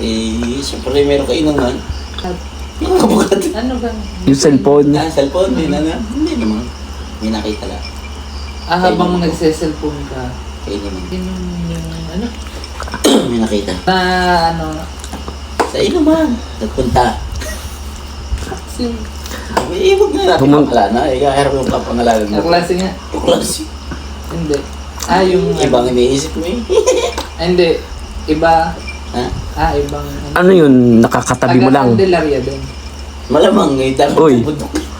Eh, siyempre meron ka inuman. Yung kabukat. Ano ba? Yung cellphone. Ah, cellphone din, ano? Hindi naman. May nakita lang. Ah, habang nagse-cellphone ka, Kayo naman. yun yung, yung ano, May nakita. na ano, Sa inuman. Nagpunta. kasi, Eh, huwag na natin Tumun- papangalanan. Eh, kahirap yung papangalanan mo. kaklase nga, Yung klase. hindi. Ah, yung, Ibang iniisip mo eh. ah, hindi, iba, Ha? ah, ibang, Ano yun? Nakakatabi mo lang. Candelaria din. Malamang eh. Dahil Uy.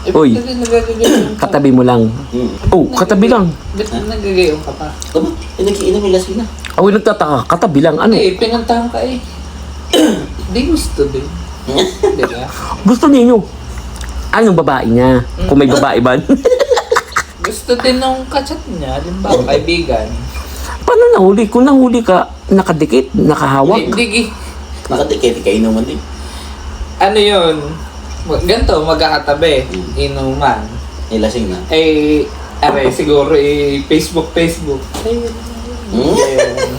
Eh, Uy. ba't nagagayong ka? Katabi mo lang. Hmm. Oh, katabi lang. Ba't nagagayong ka pa? Aba, eh, nagkiinom yung lasing na. Ako yung nagtataka. Katabi lang. Ano? Eh, pinuntahan ka eh. Di gusto din. Di ba? Gusto ninyo. Anong babae niya? Kung may babae ba? Gusto din nung kachat niya, halimbawa, kaibigan. Paano nahuli? Kung nahuli ka, nakadikit, nakahawak. Hindi, hindi, Nakatikit, kainuman din. ano yun, mag- ganito, magkakatabi, inuman. Eh, lasing na. Eh, are, siguro eh, Facebook, Facebook. Ayun. Hmm? Ayun.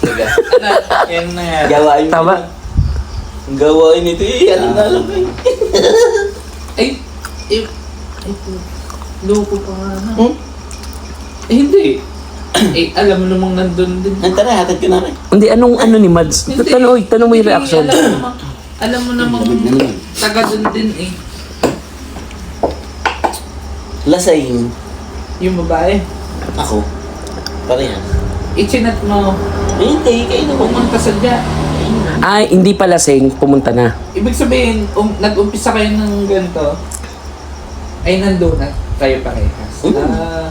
Diba? Ano, yun na yan. Gawain mo Tama. Ang gawain nito eh. Ano na alam eh. Ay, eh, ay, loko pa nga na. Hmm? Eh, hindi. Eh, alam mo namang nandun din. Ang tara, hatag ka na rin. Hindi, anong ano ni Mads? Hindi. Tanong, oy, tanong mo yung Hindi, reaction. Alam mo namang, alam mo namang Lamig na naman. taga dun din eh. Lasing. Yung babae. Ako. Parehas. Ichinat mo, Eh, Hindi, kainuman. pumunta sa dya. Ay, hindi pa lasing, pumunta na. Ibig sabihin, um, nag-umpisa kayo ng ganito, ay nandun na kayo parehas. Mm. Ah,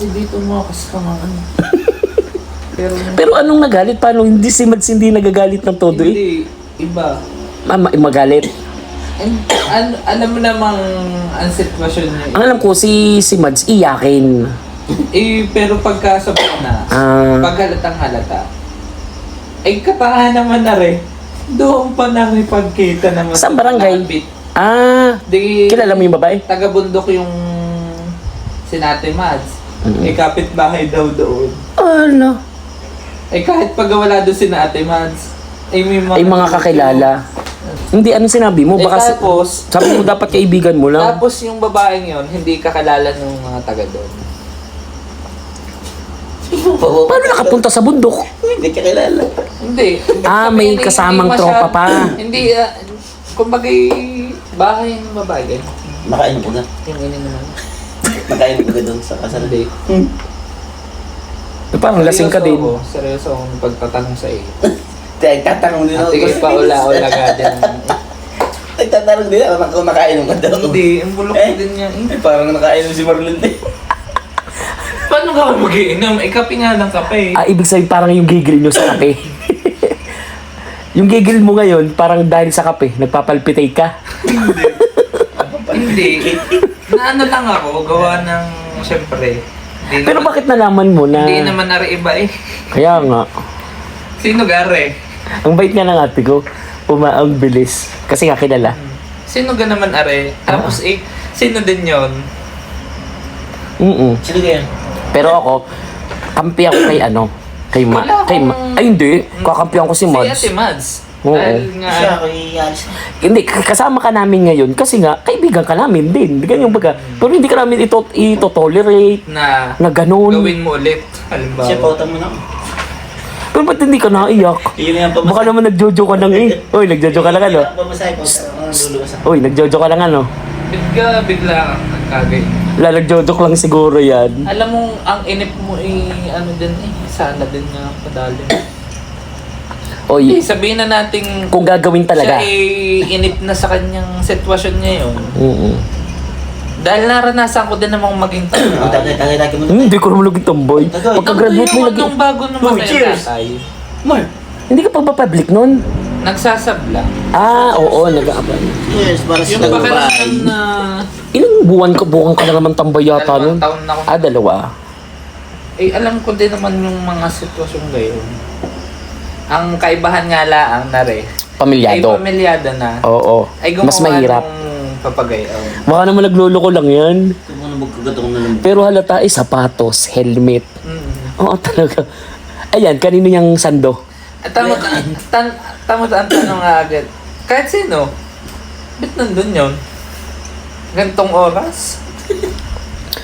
dito mo kasi ka mga ano. Pero, Pero anong nagalit? Paano hindi si Mads hindi nagagalit ng todo eh? hindi, iba. Mama, magalit. And, an, alam mo namang ang sitwasyon niya. Ang alam ko, si, si Mads iyakin. Eh, pero pagka sa na, Ah, pag halatang halata, ay kapahan naman na rin. Doon pa na may pagkita naman. Saan barangay? Nakabit. ah, Di, kilala mo yung babae? taga-bundok yung sinate Mads. Mm. Eh, kapitbahay daw doon. Ano? Eh, kahit pag wala doon si Ate Mads, eh, may mga... Ay, mga kakilala. Hindi, anong sinabi mo? Eh, Baka, tapos, sabi mo dapat kaibigan mo lang. tapos yung babaeng yon hindi kakilala ng mga taga doon. Paano nakapunta sa bundok? Hindi ka kilala. Hindi. Ah, may Hindi- kasamang hindi tropa pa. Hindi, uh, kumbaga, bahay ng babae. Nakain ko na. Yung ini naman. Nakain ko na doon sa kasal. Hindi. Eh, Parang lasing ka Seryoso din. ako, Seryoso akong pagtatanong sa iyo. Kaya tatanong din At ako. ikaw pa ula-ula ka din. Nagtatanong din ako kung nakainom ka daw. Hindi, ang bulok Eh? din niya. Eh, parang nakainom si Marlon din. Paano ka mag-iinom? Eh, kape nga ng kape. Ah, ibig sabihin parang yung gigil nyo sa kape. yung gigil mo ngayon, parang dahil sa kape, nagpapalpitate ka. Hindi. Na ano lang ako, gawa ng, syempre. Hindi Pero naman, bakit nalaman mo na... Hindi naman nari iba eh. Kaya nga, Sino gare? ang bait nga ng ate ko, uma ang bilis. Kasi nga kilala. Sino ga naman are? Tapos eh, sino din yon? Mm Sino kaya? Pero ako, kampi ako kay ano, kay Ma, Wala kay Ma, akong- ay hindi, kakampihan ko si Si. Ate Mads. Oo. Dahil nga, Siya, kay Yaris. Hindi, kasama ka namin ngayon kasi nga, kaibigan ka namin din. Ganyan baga. Pero hindi ka namin ito, ito-tolerate na na ganun. gawin mo ulit. Halimbawa. Siya, pauta mo na. Pero ba't hindi ka naiyak? Yun na yung pamasahe. Baka naman nagjojo ka lang eh. Uy, nagjojo ka lang ano? Ang pamasahe ko, ang ako. Uy, nagjojo ka lang ano? Bigla, bigla kang nagkagay. Wala, nagjojo lang siguro yan. Alam mo, ang inip mo eh, ano din eh, sana din nga padali. Uy, Eh, sabihin na nating kung gagawin talaga. siya eh, inip na sa kanyang sitwasyon ngayon. Mm-mm. Dahil naranasan ko din namang maging Ang tatay. tagay lagi mo Hmm, Hindi ko naman naging tomboy. Pagka-graduate mo, Nung naging... bago naman Oh, tayo cheers. tatay, Mar! Hindi ka pa ba public nun? nagsasabla. Ah, oo, nag-a-apply. Yes, para sa Yung tagumpay. pakiramdam na Ilang buwan ka, buwan ka na naman tambay yata nun? dalawang taon na ako. Ah, dalawa. Eh, alam ko din naman yung mga sitwasyon ngayon. Ang kaibahan nga laang na rin. Ay Pamilyado. pamilyado na. Oo. Ay gumawa Mas mahirap. ng papagay. Oh. Baka naman nagluloko lang yan. Pero halata ay sapatos, helmet. Mm. Oo, talaga. Ayan, kanino yung sando? At tama, tan, tama ang tanong nga agad. Kahit sino, ba't nandun yun? Gantong oras?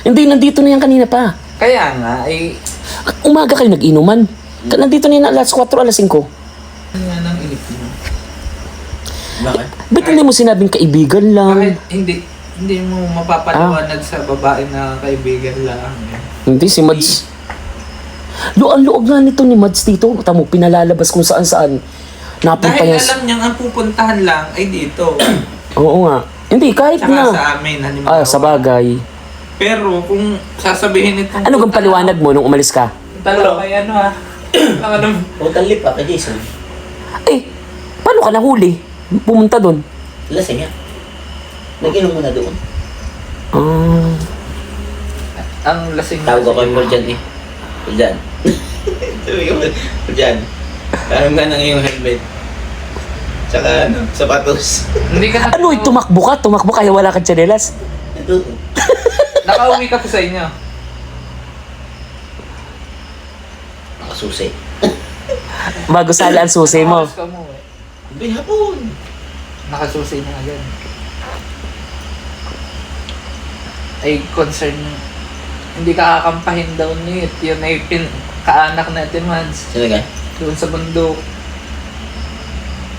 Hindi, nandito na yan kanina pa. Kaya nga, ay... Umaga kayo nag-inuman. Nandito na yan alas 4, alas 5. Ano nga nang inip mo? Bakit? Ba't hindi mo sinabing kaibigan lang? Bakit hindi hindi mo mapapaliwanag sa babae na kaibigan lang? eh? Hindi, si Mads. Lo, ang loob nga nito ni Mads dito. Tamo, pinalalabas kung saan saan. Napunta Dahil niya. sa- alam niyang ang pupuntahan lang ay dito. Oo nga. Hindi, kahit Tsaka na. sa amin, halimbawa. Ah, sa bagay. Pero kung sasabihin itong... Ano kang paliwanag mo nung umalis ka? Talo kay ano ah. Ang ano, Total lip pa kay Jason. Eh, paano ka nahuli? Pumunta doon. Lasing nga. Nag-inom muna doon. Ah. ang lasing Tawag ako yung dyan eh. Ko, dyan. Parang nga nang yung helmet. Tsaka ano, sapatos. Hindi ka na... Ano, eh, tumakbo ka? Tumakbo kaya wala kang tsinelas? Ito. Nakauwi ka pa sa inyo. Nakasusi. Bago sala ang susi mo. Nakakas ka mo eh. Hindi hapon. Nakasusi na agad. Ay, concern. Hindi ka kakampahin daw ni Yun ay pin, kaanak natin, Mads. Ka? Doon sa bundok.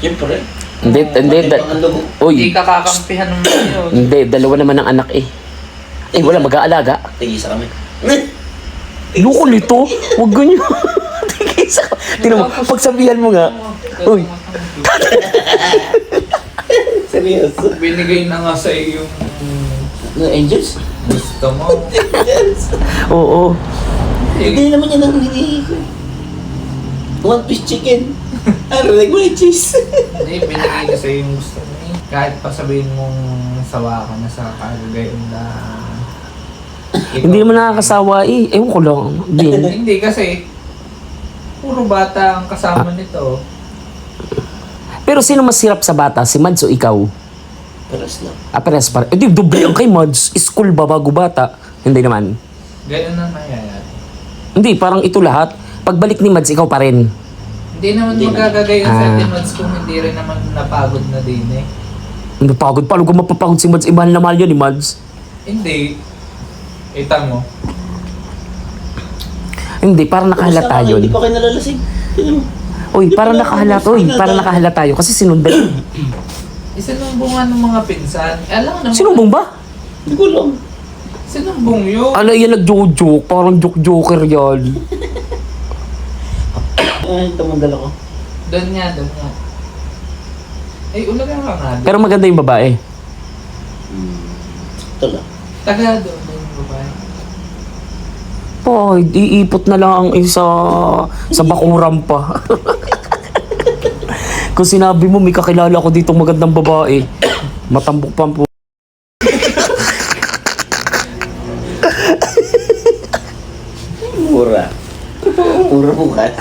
Siyempre. Hindi, hindi. Da- ang. Hindi Uy, ka kakampihan ng mga yun. hindi. Dalawa naman ang anak eh. Eh, wala mag-aalaga. Tigisa kami. Loko nito. Huwag ganyan. Tingnan mo, pagsabihan mo nga. Uy. Seryoso. Binigay na nga sa iyo yung No, angels? gusto mo. Oo. Hindi naman yan ang hinihingi ko. One piece chicken. Ano, like white cheese. Hindi, binigay na sa iyo yung gusto mo. eh. Kahit pa sabihin mong sawa ka na sa kalagayon na... Hindi naman nakakasawa eh. Ewan ko lang. Din. Hindi kasi puro bata ang kasama nito. Pero sino mas hirap sa bata? Si Mads o ikaw? Paras lang. Ah, pares para. Eh, di, doble ang kay Mads. School ba bago bata? Hindi naman. Ganun ang nangyayari. Hindi, parang ito lahat. Pagbalik ni Mads, ikaw pa rin. Hindi naman Hindi magagagay ang Ah. sentiments kung hindi rin naman napagod na din eh. Napagod. Paano kung mapapagod si Mads? Ibahan na mahal yun ni Mads. Hindi. Ita mo. Hindi, parang nakahalata yun. Hindi pa kayo mo. Uy, parang nakahalata. Uy, parang nakahalata yun. Kasi sinundan. Isinumbungan ng mga pinsan. Eh, Alam mo naman. Sinumbong ba? Hindi ko alam. Sinumbong yun. Ano yan nag-joke-joke? Parang joke-joker yan. Ay, ito mong dala ko. Doon nga, doon nga. Ay, ulaga ka nga. doon. Pero maganda yung babae. Hmm. Ito lang. Taga doon. Ay, iipot na lang ang isa sa bakuran pa. Kung sinabi mo, may kakilala ko dito magandang babae. Matambok pa po. Mura. Mura bukas.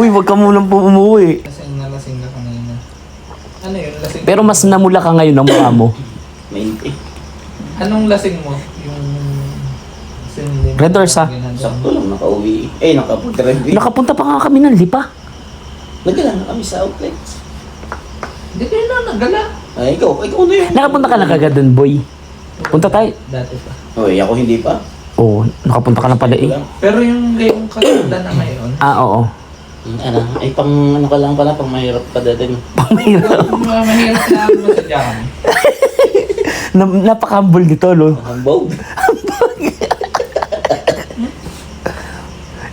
Uy, wag ka munang po umuwi. Lasing na lasing na kanina. Ano yun? Lasing Pero mas namula ka ngayon ng mukha mo. Mainti. Anong lasing mo? Yung... Red Doors, ha? Sakto lang nakauwi. Eh, nakapunta-review. Nakapunta pa nga kami ng lipa. Nagala na kami sa outlets. Hindi kayo na nagala. Ay, ikaw. Ikaw na yun. Nakapunta ka na kagad dun, boy. Punta tayo. Dati pa. Oy, ako hindi pa. Oo, nakapunta ka na pala eh. Pero yung gayong kaganda na ngayon, Ah, oo. Ano, ay pang ano ka lang pala, pang mahirap pa dating. Pamahirap. mga mahirap na masadya kami. Na, napaka-humble nito, no? Hambog.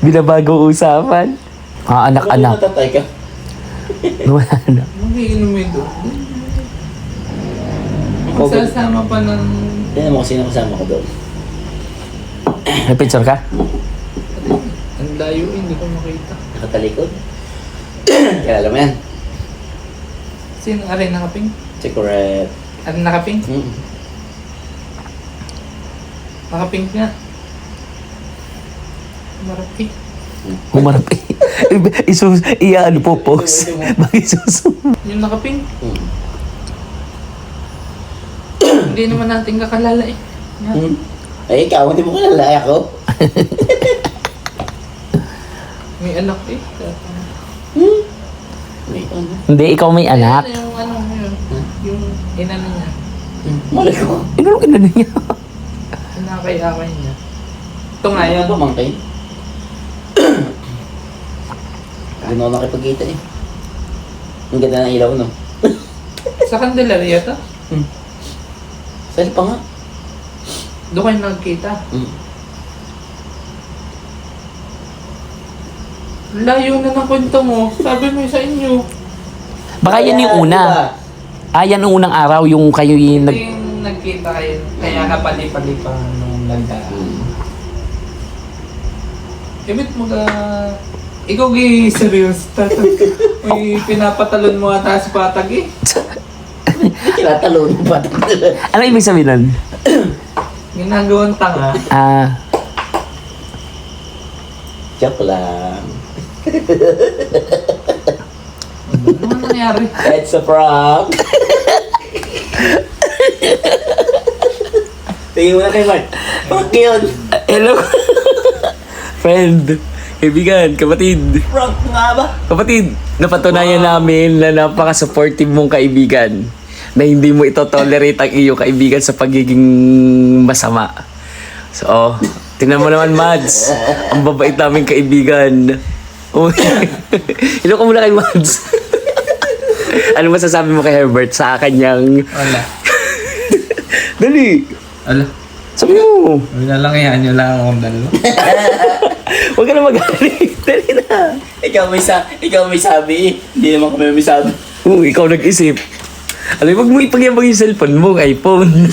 Binabago usapan. Ah, anak-anak. Matatay ka. Wala na. Magiinom mo doon. Magsasama pa ng... Tignan mo kung sino kasama ko doon. May picture ka? Ang layo, eh, hindi ko makita. Nakatalikod. Kaya alam mo yan. Sino rin nakaping? Secret. Ano nakaping? Mm. Nakaping nga. Marapi. Humarap eh. Isus, iya ano po, post. Bakit susu? Yung nakaping, Mm. hindi naman natin kakalala eh. Nga. Mm. Ay, ikaw, hindi mo kilala ako. May anak eh. May ano? Hindi, ikaw may anak. Ano yung ano yun? Yung inano niya. Malay ko. Ano ka na niya? Sinakay-akay niya. Ito nga yun. Ano ba, mangkay? Ano ako nakipagkita eh. Ang ganda ng ilaw, no? Sa Candelaria to? Saan pa nga? Doon kayo nagkita. Mm. Layo na ng kwento mo. Sabi mo sa inyo. Baka yan yung una. Ah, yan ang unang araw yung kayo yung Ito nag... yung nagkita kayo. Kaya napalipalipa nung nagdaan. Mm. Ibit mo ka... Ikaw gi serious tatag. Uy, pinapatalon mo ata si Patag eh. Kinatalo mo pa. Ano ibig sabihin nun? Ginagawang tanga. Ah, Joke lang. Ano naman nangyari? It's a prank. Tingin mo na kay Mark. Prank yun. hello? Friend, kaibigan, kapatid. Prank nga ba? Kapatid, napatunayan namin na napaka-supportive mong kaibigan na hindi mo ito tolerate ang iyong kaibigan sa pagiging masama. So, tingnan mo naman, Mads. Ang babait namin kaibigan. Uy, Ilo ka muna kay Mads. ano masasabi mo kay Herbert sa kanyang... Wala. Dali! Wala. Sabi mo! Wala lang yan. Wala akong dalo. Huwag ka na magalit. Dali na. Ikaw may sa ikaw may sabi. Hindi naman kami may sabi. Uy, ikaw nag-isip. Alam mo, wag mo ipagyabang yung cellphone mo, iPhone.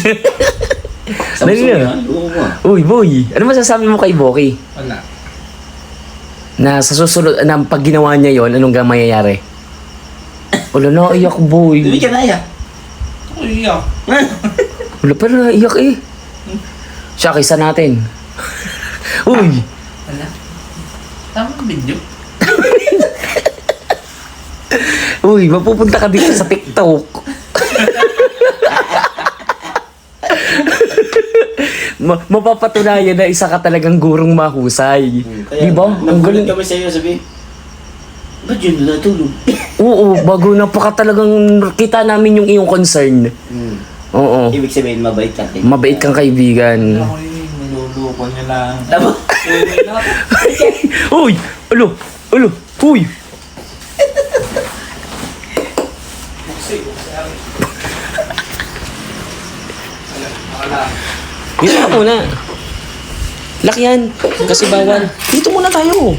Dali Samsung na. yan. Oo nga. Uy, boy. Ano masasabi mo kay Boki? Wala. Na sa susunod, na pag ginawa niya yon anong ga mangyayari? Wala na, iyak boy. Hindi ka na ya. Uy, ah. Wala na, iyak eh. Siya, kaysa natin. Uy. Tama ang video. uy, mapupunta ka dito sa TikTok. Ma mapapatunayan na isa ka talagang gurong mahusay. Di ba? Ang galing. kami sa iyo sabi. Ba't yun natulog? Oo, bago napaka talagang kita namin yung iyong concern. hmm. Oo. Ibig sabihin, mabait ka. Mabait kang kaibigan. Ako niluluko niya lang. Uy! Ulo! Ulo! Uy! Dito ka muna. Lock yan. Kasi bawal. Dito muna tayo.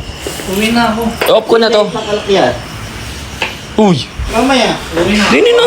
Uwi na ako. Off ko na to. Uy! Mamaya. Uwi na. Dini na.